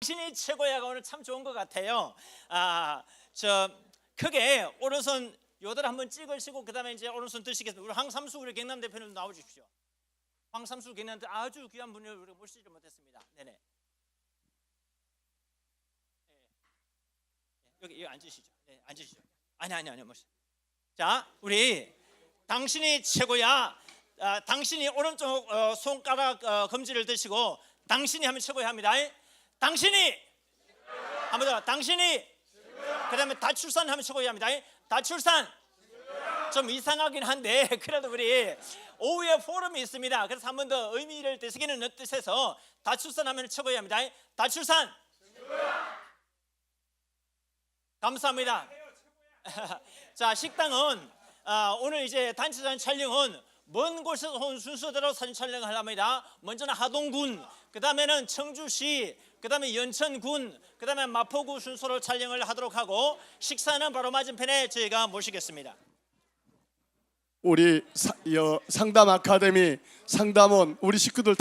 당신이 최고야가 오늘 참 좋은 것 같아요. 아, 저 크게 오른손 요들 한번 찍으시고 그다음에 이제 오른손 드시겠습니다. 우리 황삼수 우리 경남 대표님 나와 주십시오. 황삼수 경남 대 아주 귀한 분을 우리가 모시지 못했습니다. 네네. 네. 여기 여기 앉으시죠. 네, 앉으시죠. 아니 아니 아니 모시. 자, 우리 당신이 최고야. 아, 당신이 오른쪽 어, 손가락 어, 검지를 드시고 당신이 하면 최고야 합니다. 당신이 한번 더. 당신이 그 다음에 다출산 하면 최고야 합니다. 다출산 좀 이상하긴 한데 그래도 우리 오후에 포럼이 있습니다. 그래서 한 번 더 의미를 되새기는 뜻에서 다출산 하면 최고야 합니다. 다출산 감사합니다. 자 식당은 아, 오늘 이제 단체 사진 촬영은 먼 곳에서 온 순서대로 사진 촬영을 합니다. 먼저는 하동군, 그 다음에는 청주시, 그 다음에 연천군, 그 다음에 마포구 순서로 촬영을 하도록 하고 식사는 바로 맞은편에 저희가 모시겠습니다. 우리 사- 여- 상담 아카데미 상담원 우리 식구들